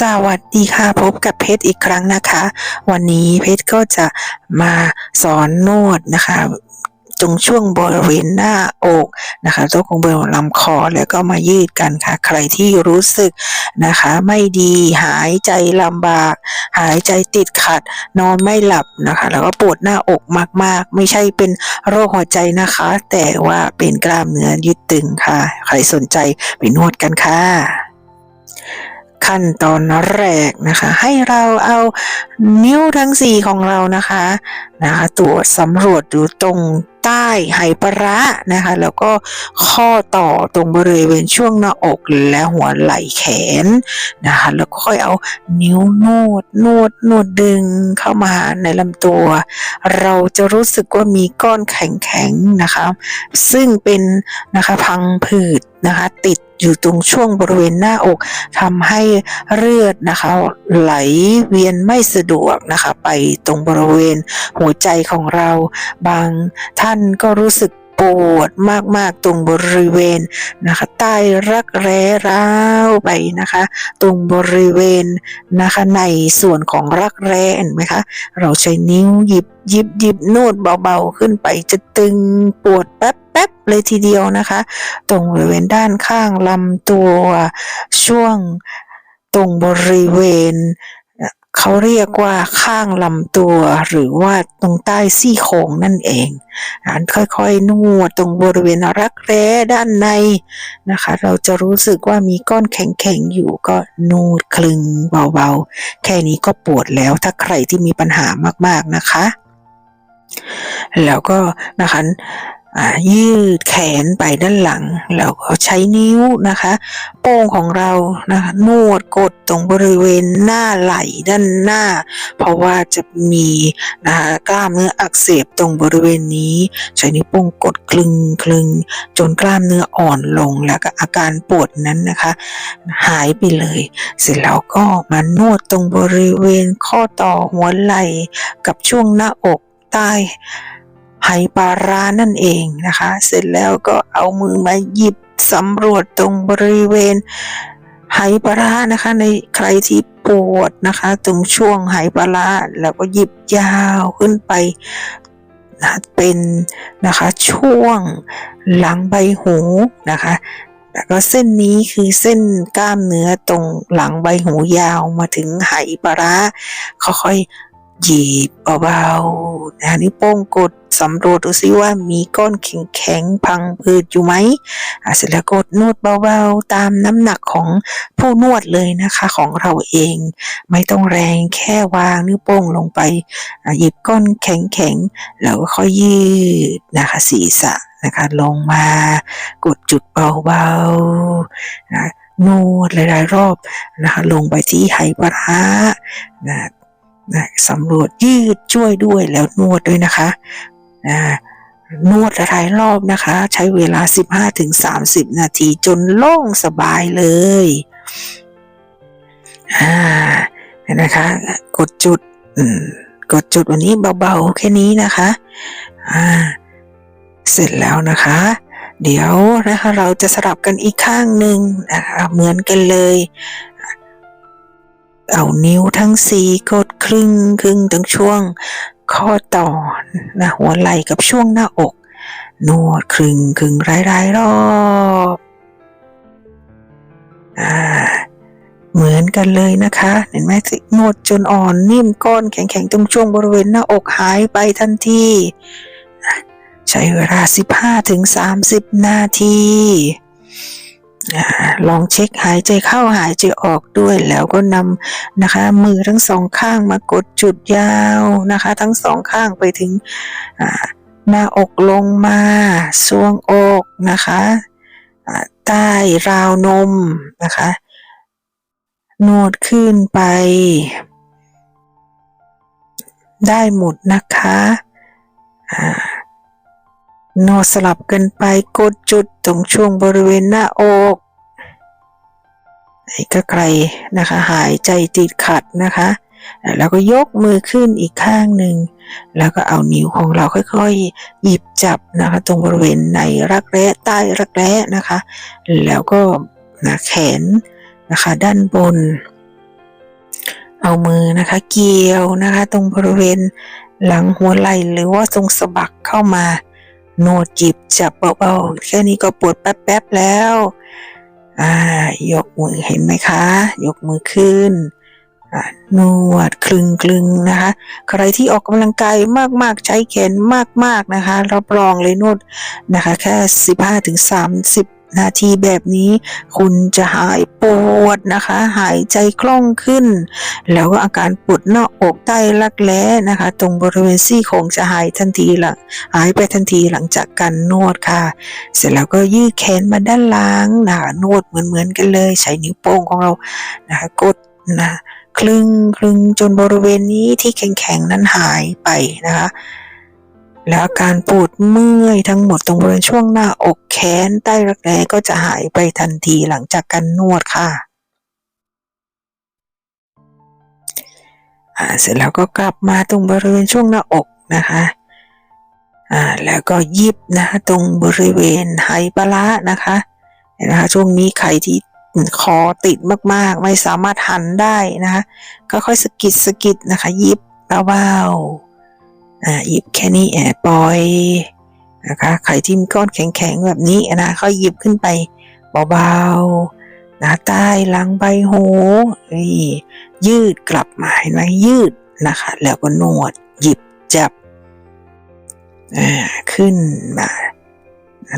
สวัสดีค่ะพบกับเพชรอีกครั้งนะคะ วันนี้เพชรก็จะมาสอนนวดนะคะ ตรงช่วงบริเวณหน้าอกนะคะตรงบริเวณลำคอแล้วก็มายืดกันค่ะ ใครที่รู้สึกนะคะ ไม่ดีหายใจลำบาก หายใจติดขัด นอนไม่หลับนะคะ แล้วก็ปวดหน้าอกมากๆ ไม่ใช่เป็นโรคหัวใจนะคะ แต่ว่าเป็นกล้ามเนื้อยืดตึงค่ะ ใครสนใจไปนวดกันค่ะ ขั้นตอนแรกนะคะ ให้เราเอานิ้วทั้งสี่ของเรานะคะ นะคะตรวจสำรวจดูตรงใต้ไหปลาร้านะคะแล้วก็ข้อต่อตรงบริเวณช่วงหน้าอกและหัวไหล่แขนนะคะแล้วก็ค่อยเอานิ้วนวดนวดนวดดึงเข้ามาในลำตัว เราจะรู้สึกว่ามีก้อนแข็งๆนะคะซึ่งเป็นนะคะพังผืดนะคะติดอยู่ตรงช่วงบริเวณหน้าอกทำให้เลือดนะคะไหลเวียนไม่สะดวกนะคะไปตรงบริเวณหัวใจของเรา บางท่านก็รู้สึกปวดมากๆตรงบริเวณนะคะ ใต้รักแร้ร้าวไปนะคะ ตรงบริเวณนะคะในส่วนของรักแร้เห็นไหมคะเราใช้นิ้วหยิบหยิบหยิบนวดเบาๆขึ้นไปจะตึงปวดแป๊บๆเลยทีเดียวนะคะ ตรงบริเวณด้านข้างลำตัวช่วงตรงบริเวณ เขาเรียกว่าข้างลำตัวหรือว่าตรงใต้ซี่โครงนั่นเองอ่านค่อยๆนวดตรงบริเวณรักแร้ด้านในนะคะ เราจะรู้สึกว่ามีก้อนแข็งๆอยู่ก็นวดคลึงเบาๆ แค่นี้ก็ปวดแล้วถ้าใครที่มีปัญหามากๆนะคะ แล้วก็นะคะ ยืดแขนไปด้านหลัง แล้วก็ใช้นิ้วนะคะ โป้งของเรานะคะนวดกดตรงบริเวณหน้าไหล่ด้านหน้า เพราะว่าจะมีนะคะกล้ามเนื้ออักเสบตรงบริเวณนี้ ใช้นิ้วโป้งกดคลึงคลึงจนกล้ามเนื้ออ่อนลงแล้วก็อาการปวดนั้นนะคะ หายไปเลย เสร็จแล้วก็มานวดตรงบริเวณข้อต่อหัวไหล่กับช่วงหน้าอกใต้ ไหปลาร้านั่นเองนะคะ เสร็จแล้วก็เอามือมาหยิบสำรวจตรงบริเวณไหปลาร้านะคะในใครที่ปวดนะคะตรงช่วงไหปลาร้าแล้วก็หยิบยาวขึ้นไปนะเป็นนะคะช่วงหลังใบหูนะคะแล้วก็เส้นนี้คือเส้นกล้ามเนื้อตรงหลังใบหูยาวมาถึงไหปลาร้าค่อยๆ หยิบเบาๆนะนิ้วโป้งกดสำรวจดูซิว่ามีก้อนแข็งๆพังผืดอยู่ไหมอะเสร็จแล้วกดนวดเบาๆตามน้ำหนักของผู้นวดเลยนะคะของเราเอง ไม่ต้องแรงแค่วางนิ้วโป้งลงไปหยิบก้อนแข็งๆแล้วก็ค่อยยืดนะคะศีรษะนะคะลงมากดจุดเบาๆนะนวดหลายๆรอบนะคะลงไปที่ไหปลาร้านะ นะสำรวจยืดช่วยด้วยแล้วนวดด้วยนะคะนะนวดหลายรอบนะคะ ใช้เวลา 15-30 นาทีจนโล่งสบายเลยอ่าเห็นะคะ กดจุดกดจุดวันนี้เบาๆแค่นี้นะคะอ่าเสร็จแล้วนะคะ เดี๋ยวนะคะเราจะสลับกันอีกข้างหนึ่งนะคะเหมือนกันเลย เอานิ้วทั้งสี่กดครึ่งครึ่งตรงช่วง ข้อต่อนะหัวไหล่กับช่วงหน้าอก นวดครึ่งครึ่งหลายๆรอบอ่าเหมือนกันเลยนะคะ เห็นไหมนวดจนอ่อนนิ่มก้อนแข็งๆตรงช่วงบริเวณหน้าอกหายไปทันทีใช้เวลา 15ถึง30 นาที ลองเช็คหายใจเข้าหายใจออกด้วยแล้วก็นำนะคะ มือทั้งสองข้างมากดจุดยาวนะคะ ทั้งสองข้างไปถึงอ่าหน้าอกลงมาสวงอกนะคะใต้ราวนมนะคะนวดขึ้นไป ได้หมดนะคะ อ่า นวดสลับกันไปกดจุดตรงช่วงบริเวณหน้าอกให้ก็ไกลนะคะ หายใจติดขัดนะคะ แล้วก็ยกมือขึ้นอีกข้างหนึ่ง แล้วก็เอานิ้วของเราค่อยๆ หยิบจับนะคะ ตรงบริเวณในรักแร้ใต้รักแร้นะคะ แล้วก็นะแขนนะคะ ด้านบน เอามือนะคะ เกี่ยวนะคะ ตรงบริเวณหลังหัวไหล่หรือว่าตรงสะบักเข้ามา โนดจิบจับเบาๆแค่นี้ก็ปวดแป๊บๆแล้ว อ่ายกมือเห็นไหมคะ ยกมือขึ้นอ่านวดคลึงคลึงๆนะคะ ใครที่ออกกำลังกายมากๆ ใช้แขนมากๆนะคะ รับรองเลยนวดนะคะ แค่ 15ถึง30 นาทีแบบนี้คุณจะหายปวดนะคะ หายใจคล่องขึ้น แล้วก็อาการปวดหน้าอกใต้รักแร้นะคะ ตรงบริเวณซี่โครงจะหายทันทีหลังหายไปทันทีหลังจากการนวดค่ะ เสร็จแล้วก็ยืดแขนมาด้านหลังนะคะนวดเหมือนๆกันเลย ใช้นิ้วโป้งของเรานะคะกดนะคลึงคลึงจนบริเวณนี้ที่แข็งๆนั้นหายไปนะคะ แล้วอาการปวดเมื่อยทั้งหมดตรงบริเวณช่วงหน้าอกแขนใต้รักแร้ก็จะหายไปทันทีหลังจากการนวดค่ะอ่าเสร็จแล้วก็กลับมาตรงบริเวณช่วงหน้าอกนะคะอ่าแล้วก็ยิบนะคะตรงบริเวณไหปลานะคะเห็นไหมคะช่วงนี้ใครที่คอติดมากๆ ไม่สามารถหันได้นะคะก็ค่อยสกิดสกิดนะคะ ยิบเบาๆ อ่ายิบแค่นี้แอบปล่อยนะคะใครที่มีก้อนแข็งๆแบบนี้นะค่อยหยิบขึ้นไปเบาๆนะใต้หลังใบหูนี่ยืดกลับมาเห็นไหมยืดนะคะ แล้วก็นวดหยิบจับอ่าขึ้นมา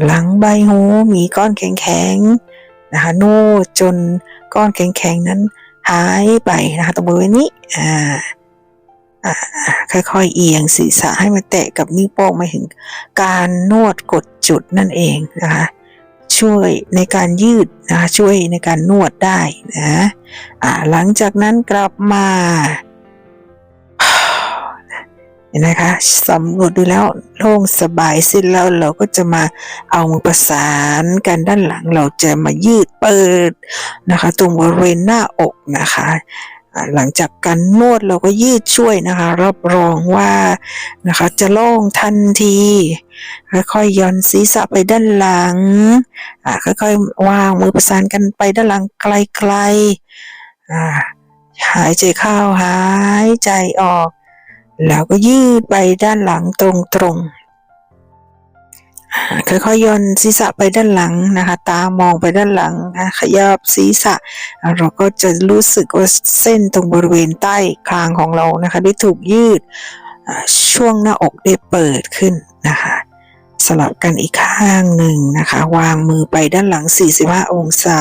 หลังใบหูมีก้อนแข็งๆนะคะนวดจนก้อนแข็งๆนั้นหายไปนะคะตรงบริเวณนี้อ่า ค่อยๆเอียงศีรษะให้มันแตะกับนิ้วโป้งมาถึง การนวดกดจุดนั่นเองนะคะช่วยในการยืดนะคะช่วยในการนวดได้นะอ่าหลังจากนั้นกลับมาเห็นไหมคะสำรวจดูแล้วโล่งสบายสิ้นแล้วเราก็จะมาเอามือประสานกันด้านหลังเราจะมายืดเปิดนะคะ ตรงบริเวณหน้าอกนะคะ หลังจากการนวดเราก็ยืดช่วยนะคะ รับรองว่านะคะจะโล่งทันทีค่อยๆย่อนศีรษะไปด้านหลังค่อยๆวางมือประสานกันไปด้านหลังไกลๆหายใจเข้าหายใจออก แล้วก็ยืดไปด้านหลังตรงๆ ค่อยๆย่อนศีรษะไปด้านหลังนะคะ ตามองไปด้านหลังนะขยับศีรษะ เราก็จะรู้สึกว่าเส้นตรงบริเวณใต้คางของเรานะคะ ได้ถูกยืดช่วงหน้าอกได้เปิดขึ้นนะคะสลับกันอีกข้างหนึ่งนะคะ วางมือไปด้านหลัง 45 องศา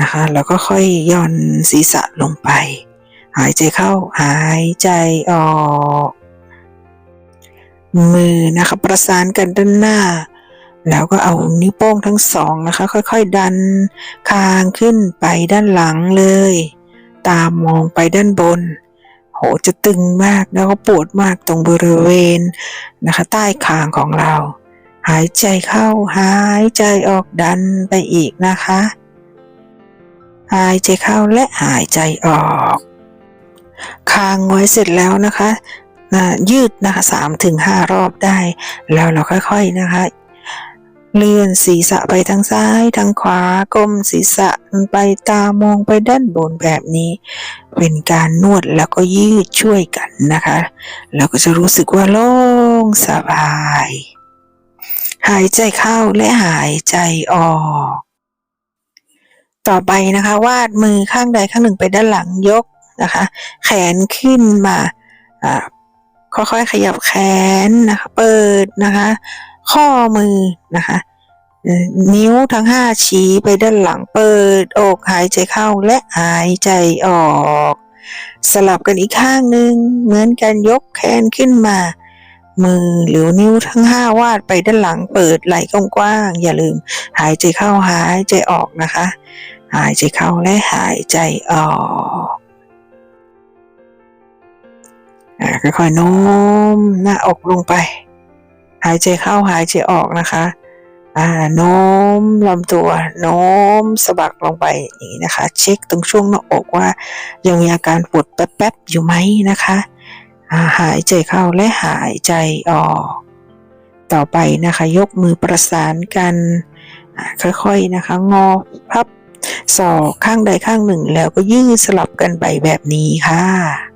นะคะแล้วก็ค่อยย่อนศีรษะลงไป หายใจเข้าหายใจออก มือนะคะ ประสานกันด้านหน้า แล้วก็เอานิ้วโป้งทั้งสองนะคะ ค่อยๆดันคางขึ้นไปด้านหลังเลย ตามมองไปด้านบน โหจะตึงมากแล้วก็ปวดมากตรงบริเวณนะคะ ใต้คางของเรา หายใจเข้าหายใจออกดันไปอีกนะคะ หายใจเข้าและหายใจออกคางไว้เสร็จแล้วนะคะนะ ยืดนะคะสามถึงห้ารอบได้ แล้วเราค่อยๆนะคะ เลื่อนศีรษะไปทางซ้ายทางขวาก้มศีรษะไปตามองไปด้านบนแบบนี้ เป็นการนวดแล้วก็ยืดช่วยกันนะคะแล้วก็จะรู้สึกว่าโล่งสบาย หายใจเข้าและหายใจออกต่อไปนะคะ วาดมือข้างใดข้างหนึ่งไปด้านหลังยกนะคะ แขนขึ้นมาอ่า ค่อยๆ ขยับแขนนะคะ เปิดนะคะ ข้อมือนะคะ นิ้วทั้งห้าชี้ไปด้านหลังเปิดอกหายใจเข้าและหายใจออก สลับกันอีกข้างหนึ่งเหมือนกันยกแขนขึ้นมา มือหรือนิ้วทั้งห้าวาดไปด้านหลังเปิดไหล่กว้างๆอย่าลืม หายใจเข้าหายใจออกนะคะ หายใจเข้าและหายใจออก ค่อยๆโน้มหน้าอกลงไป หายใจเข้าหายใจออกนะคะโน้มลำตัว โน้มสะบักลงไปอย่างนี้นะคะ เช็คตรงช่วงหน้าอกว่า ยังมีอาการปวดแป๊บๆอยู่ไหมนะคะาหายใจเข้าและหายใจออก ต่อไปนะคะ ยกมือประสานกันค่อยๆนะคะ งอพับศอกข้างใดข้างหนึ่งแล้วก็ยืดสลับกันไปแบบนี้ค่ะ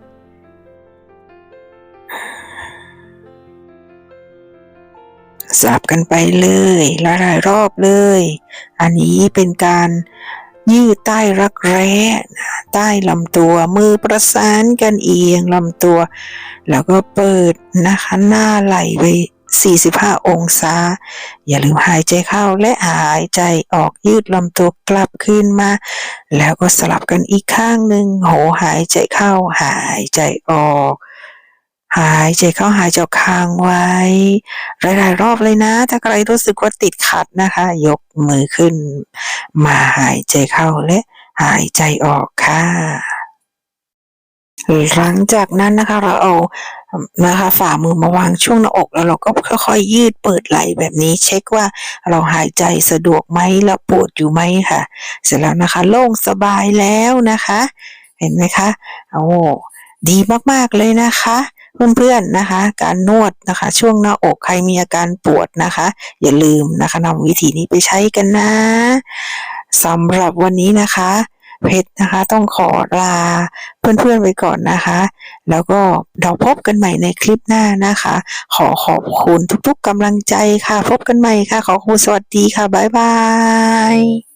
สับกันไปเลยหลายๆรอบเลย อันนี้เป็นการยืดใต้รักแร้ใต้ลำตัวมือประสานกันเอียงลำตัว แล้วก็เปิดนะคะหน้าไหลไป 45 องศา อย่าลืมหายใจเข้าและหายใจออกยืดลำตัวกลับขึ้นมา แล้วก็สลับกันอีกข้างหนึ่งโหหายใจเข้าหายใจออก หายใจเข้าหายใจออกค้างไว้ หลายๆ รอบเลยนะ ถ้าใครรู้สึกว่าติดขัดนะคะ ยกมือขึ้น มาหายใจเข้าและหายใจออกค่ะหลังจากนั้นนะคะเราเอานะคะฝ่ามือมาวางช่วงหน้าอกแล้วเราก็ค่อยๆยืดเปิดไหล่แบบนี้ เช็คว่าเราหายใจสะดวกไหมแล้วปวดอยู่ไหมค่ะ เสร็จแล้วนะคะ โล่งสบายแล้วนะคะ เห็นไหมคะโอ้ดีมากๆเลยนะคะ เพื่อนๆนะคะ การนวดนะคะ ช่วงหน้าอกใครมีอาการปวดนะคะ อย่าลืมนะคะนำวิธีนี้ไปใช้กันนะสำหรับวันนี้นะคะ เพชรนะคะต้องขอลาเพื่อนๆไปก่อนนะคะ แล้วก็เราพบกันใหม่ในคลิปหน้านะคะ ขอขอบคุณทุกๆกำลังใจค่ะ พบกันใหม่ค่ะ ขอคุณสวัสดีค่ะ บ๊ายบาย